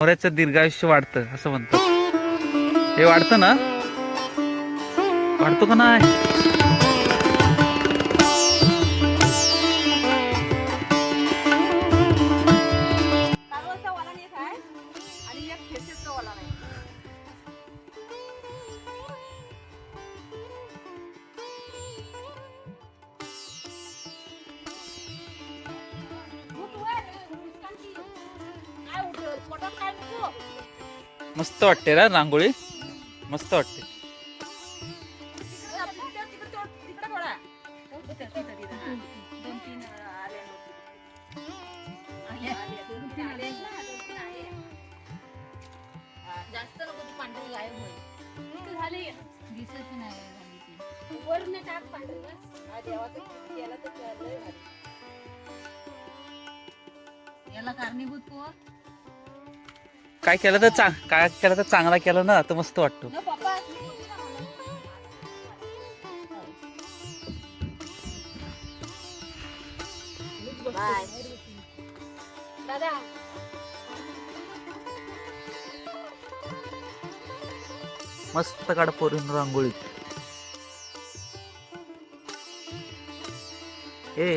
नवऱ्याचं दीर्घायुष्य वाढतं असं म्हणतात. हे वाढतं ना? वाढतो का नाही? मस्त वाटते रा रांगोळी. मस्त वाटते. याला कारणीभूत कोण काय केलं तर चांग काय केलं तर चांगला केलं ना तर मस्त वाटतो. मस्त काढ पोरीन रांगोळी ए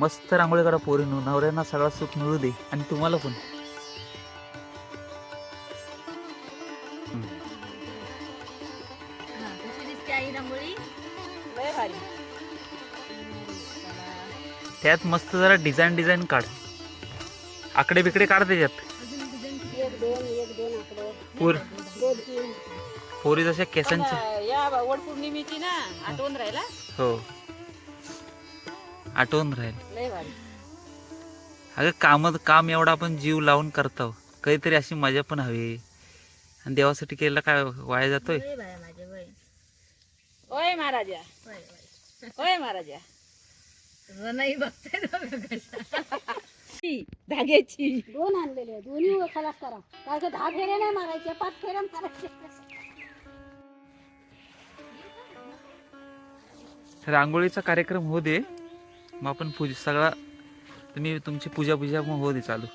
मस्त रांगोळी काढा पोरीन. नवऱ्यांना सगळा सुख मिळू दे. आणि तुम्हाला पण. त्यात मस्त जरा डिझाईन डिझाईन काढ. आकडे बिकडे काढ त्याच्यात. पोर. जशा केसांच्या आता या वड पौर्णिमेची ना आठवण राहिला. हो. आठवून राहील. अगं काम काम एवढा आपण जीव लावून करतो काहीतरी अशी मजा पण हवी. आणि देवासाठी केलेला काय वाया जातोय? ओय महाराजा. ओय महाराजा. रनाई बघताय धाग्याची. दोन आणलेले दोन्ही खलास करा. काय का दहा फेऱ्या नाही मारायच्या पाच फेऱ्या मारायच्या रांगोळीचा कार्यक्रम होऊ दे. मग आपण पूज सगळा तुम्ही तुमची पूजा पूजा मग होऊ दे चालू.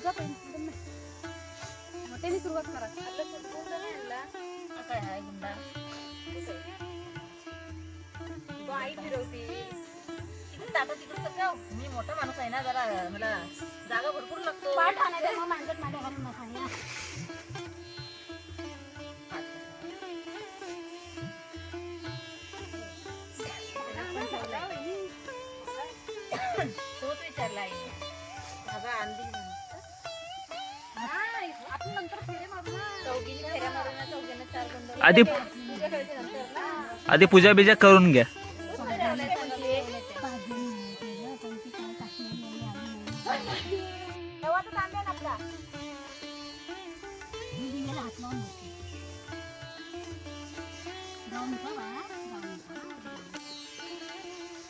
पूजा पहिली मोठ्याने सुरुवात करा. आता काय आहे आई फिरवती. तिकडे जातो तिकडे तर जाऊ. मी मोठा माणूस आहे ना जरा मला जागा भरपूर लागतो. पाठ आणायचं मग मांडत माझ्या घालून नका आधी आधी पूजा बिजा करून घ्या.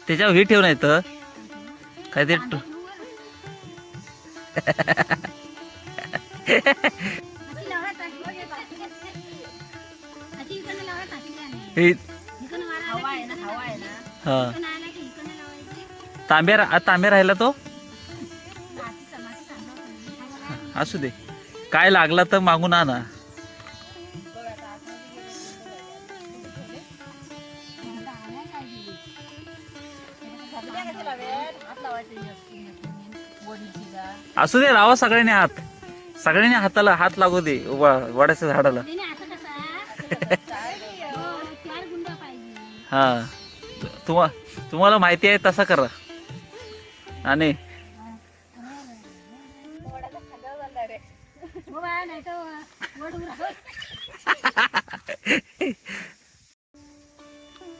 त्याच्यावर हे ठेवून येतं काय ते हे हा. तांब्या रा- तांब्या राहिला तो. असू दे. काय लागला तर मागून आणा. आता आलाय काय गेली. हात लावायचे वडीची जा असू दे राहा सगळ्यांनी हात. सगळ्यांनी हाताला हात लागू दे व- वडाच्या झाडाला. हा. तुम्हा तुम्हाला माहिती आहे तसा करा. आणि?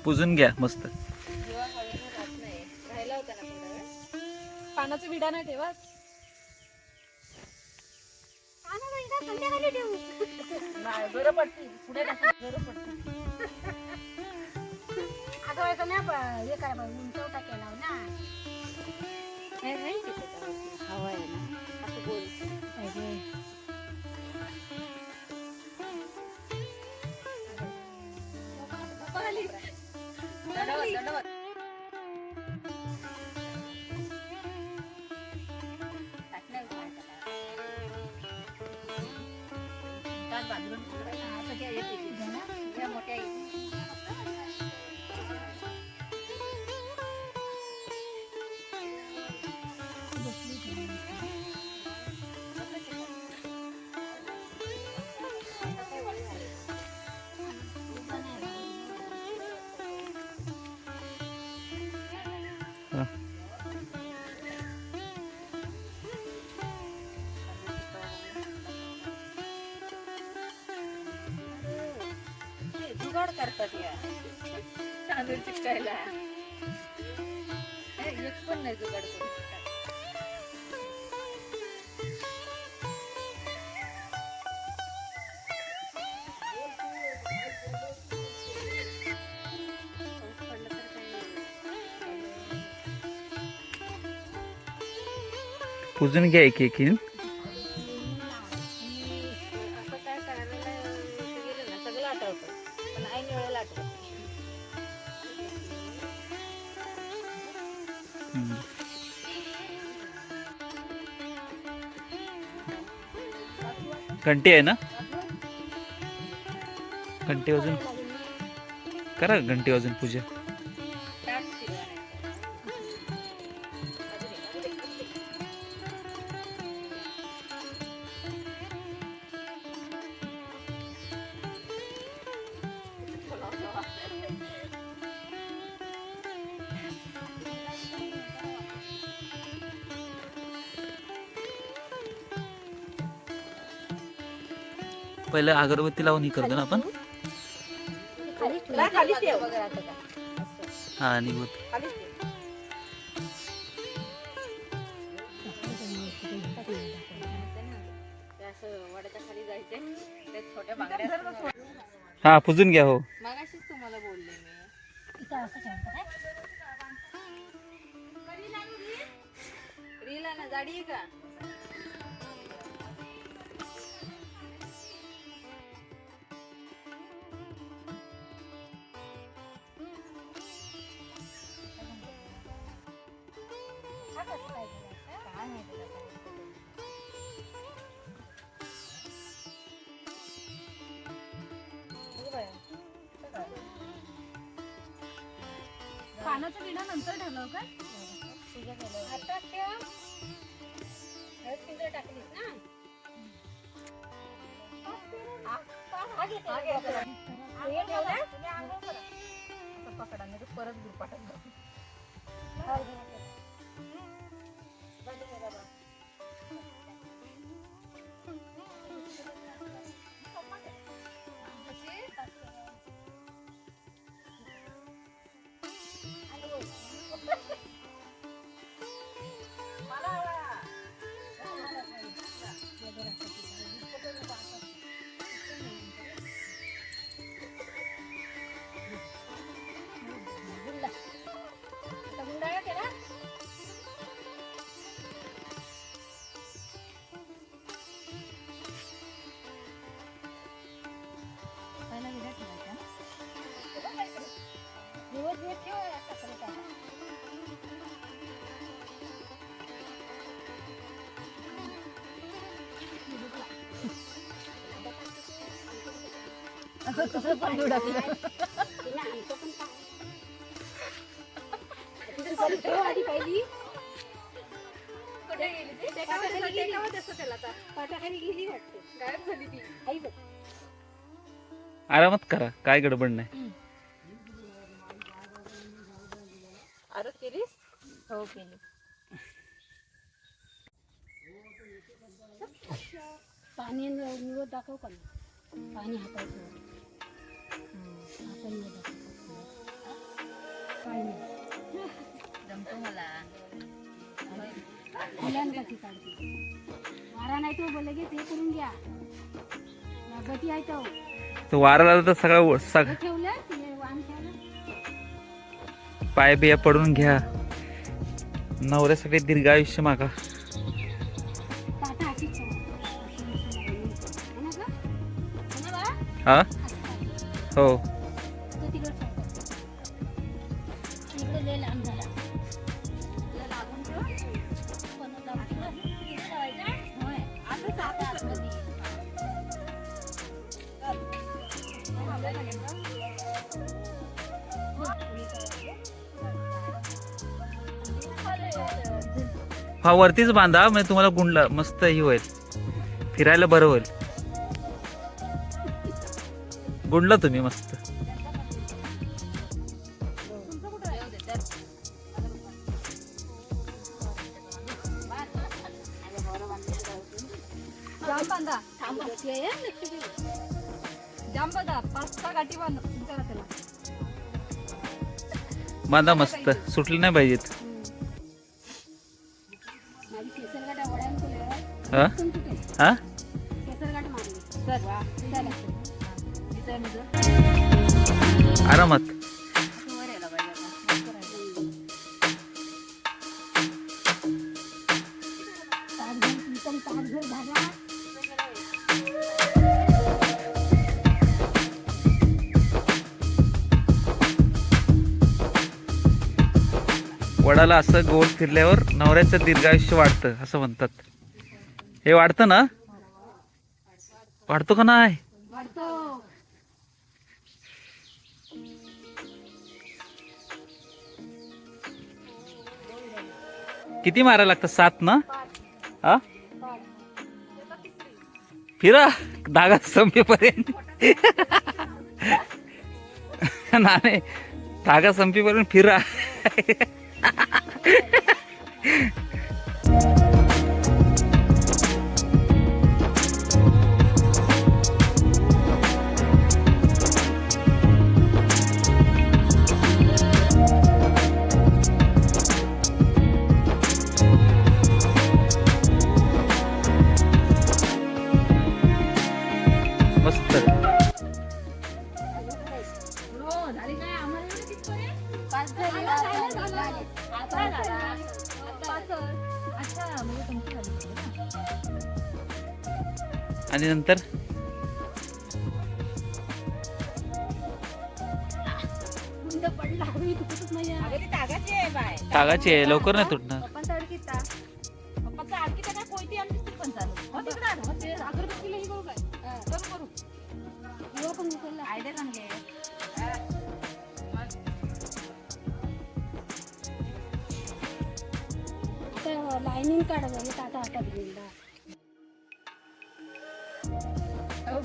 पुजून घ्या मस्त. पानाचा विडा नाही ठेवू. नाही बरं पडते पुढे टाकून बरं पडते बाई, तुम्ही आप- हे काय बाई, उंचवटा केला ना नाही नाही ते त्याच्यावरती. हवा आहे ना असं बोल पाहिजे. दंडवत दंडवत करतात या. तांदूळ चिकटायला एक पण नाही जुगाड करू शकत. पुजून घ्या एक एक घंटी आहे ना? घंटी वाजून? करा घंटी वाजून पूजा. पहिलं अगरबत्ती लावून हे करतो ना आपण. खाली हा आणि त्या छोट्या हा पुजून घ्या हो. मगाशीच तुम्हाला बोलले मी. रील आहे ना जाडी आहे का? माहिती का नंतर ठेवलं काय आता ठेव. हळद पिंजर टाकलीस ना हा घे, हे ठेवलं पकडा नाही परत गुरपाटत आरामत आरामात करा काय गडबड नाही. हो पाणी दाखव का पाणी हातायचं जमतो मला काढते वारा नाही तो लगेच हे करून घ्या गती आहे तो तर वारा तर सगळं सग ठेवलं वाण ठेवलं पाय बिया पडून घ्या. नवऱ्यासाठी दीर्घायुष्य मागा. हा? हो. ठेवा. हा वरतीच बांधा म्हणजे तुम्हाला गुंडला मस्त ही होईल. फिरायला बरं होईल. गुंडला तुम्ही मस्त. बांधा मस्त. सुटले नाही पाहिजेत. हा? आरामात. वडाला असं गोल फिरल्यावर नवऱ्याचं दीर्घायुष्य वाढतं असं म्हणतात. हे वाढतं ना? वाढतो का नाही? किती मारायला लागतं? सात ना? हा? फिरा धागा संपेपर्यंत. नाही. धागा संपेपर्यंत फिरा. पण उचलला. आयडिया चांगली आहे आता लाईनिंग काढ ताटा हातात घेऊन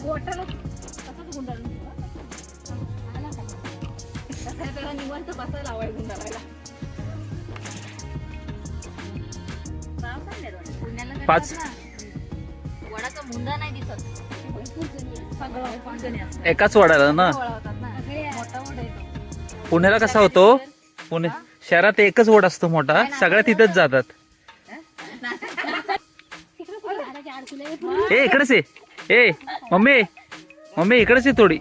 तसंच गुंडाळून त्याला निवांत बसायला आवड गुंडाळायला. पुण्याला पाच. वडाचा मुंडा नाही दिसत. एकाच वडाला ना? पुण्याला कसा होतो? पुणे शहरात एकच वड असतो मोठा. सगळ्या तिथंच जातात. ए इकडेच आहे ए मम्मी मम्मी इकडेच आहे थोडी.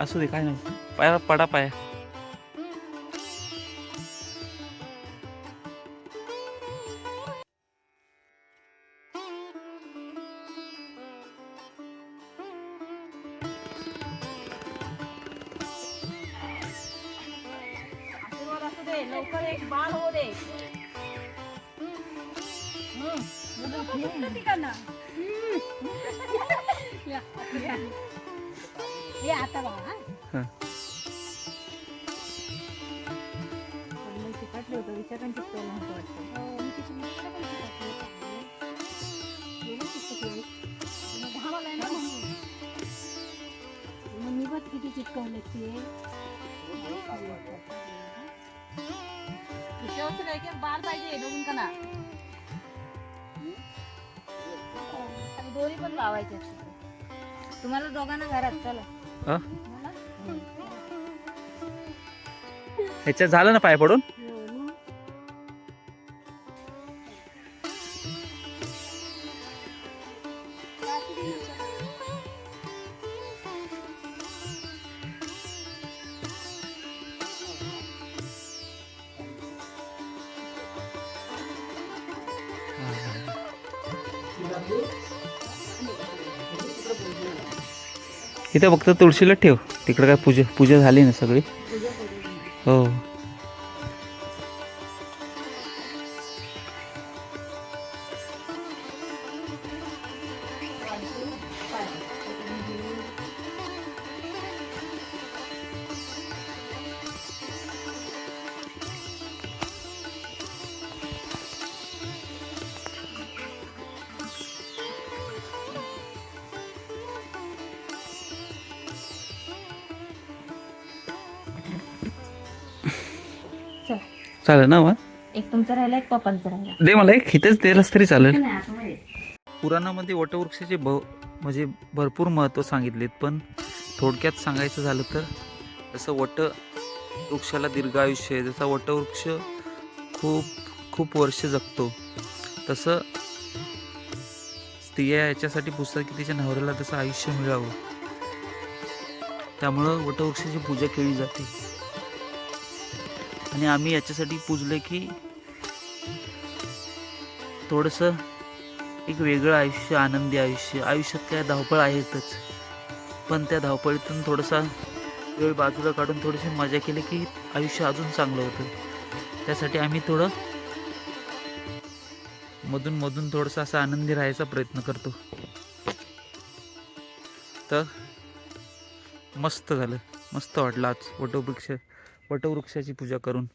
असू दे काय नाही. पाया पडा पाया. वाटतं हो, मी तिची मिरची पण टाकली आहे. व्यवस्थित चिकटली. मग धावाला आहे ना. मग बघ किती चिटकवले ते पाहिजे बघून का ना आणि दोरी पण तुम्हाला दोघांना घरात चला. हा? ह्याच्यात झालं ना पाय पडून? इथं फक्त तुळशीला ठेव. तिकडं काय पूजा पूजा झाली ना सगळी? हो. चालेल ना मग? एक तुमचा राहिला एक पप्पांचा राहिला. दे मला एक इथेच दिलास तरी चालेल. नाही आतमध्ये पुराणामध्ये वटवृक्षाचे भ म्हणजे भरपूर महत्त्व सांगितलेत पण थोडक्यात सांगायचं झालं तर जसं वट वृक्षाला दीर्घ आयुष्य आहे जसा वटवृक्ष खूप खूप वर्ष जगतो तसं स्त्रिया याच्यासाठी पुस्तक की तिच्या नवऱ्याला तसं आयुष्य मिळावं. त्यामुळं वटवृक्षाची पूजा केली जाते. आणि आम्ही याच्यासाठी पूजले की थोडंसं एक वेगळं आयुष्य आनंदी आयुष्य. आयुष्यात काय धावपळ आहेतच. पण त्या धावपळीतून थोडासा वेळ बाजूला काढून थोडीशी मजा केली की आयुष्य अजून चांगलं होतं. त्यासाठी आम्ही थोडं मधून मधून थोडंसं असा आनंदी राहायचा प्रयत्न करतो. तर मस्त झालं. मस्त वाटलं आज वटवृक्ष वटवृक्षाची पूजा करून